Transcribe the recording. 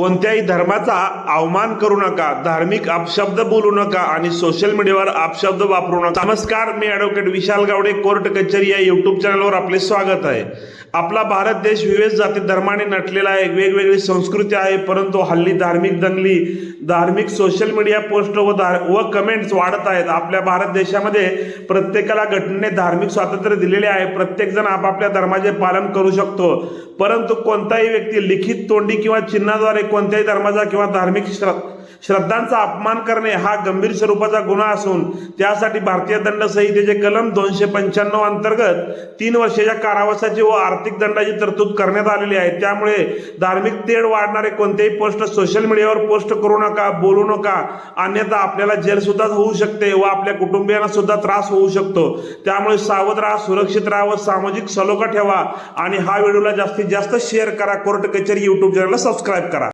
कोणत्याही धर्माचा अवमान करू नका धार्मिक अपशब्द बोलू नका आणि सोशल मीडियावर अपशब्द वापरू नका. नमस्कार मी ॲडव्होकेट विशाल गावडे कोर्ट कचेरी या युट्यूब चॅनलवर आपले स्वागत आहे. आपला भारत देश विविध जाती धर्माने नटलेला आहे वेगवेगळी संस्कृती आहे परंतु हल्ली धार्मिक दंगली धार्मिक सोशल मीडिया पोस्ट व धार- व कमेंट्स वाढत आहेत. आपल्या भारत देशामध्ये प्रत्येकाला घटनेने धार्मिक स्वातंत्र्य दिलेले आहे. प्रत्येक जण आपापल्या धर्माचे पालन करू शकतो. परंतु कोणताही व्यक्ती लिखित तोंडी किंवा चिन्हाद्वारे कोणत्याही धर्माचा किंवा धार्मिक श्र- श्रद्धांचा अपमान करणे हा गंभीर स्वरूपाचा गुन्हा असून त्यासाठी भारतीय दंड संहितेचे कलम दोनशे पंच्याण्णव अंतर्गत तीन वर्षाच्या कारावासाची व आर्थिक दंडाची तरतूद करण्यात आलेली आहे. त्यामुळे धार्मिक तेढ वाढणारे कोणतेही पोस्ट सोशल मीडियावर पोस्ट करू नका बोलू नका. अन्यथा आपल्याला जेल सुद्धा होऊ शकते व आपल्या कुटुंबियांना सुद्धा त्रास होऊ शकतो. त्यामुळे सावध राहा सुरक्षित राहा व सामाजिक सलोखा ठेवा. आणि हा व्हिडिओला जास्तीत जास्त शेअर करा. कोर्ट कचेरी युट्यूब चॅनलला सबस्क्राईब करा.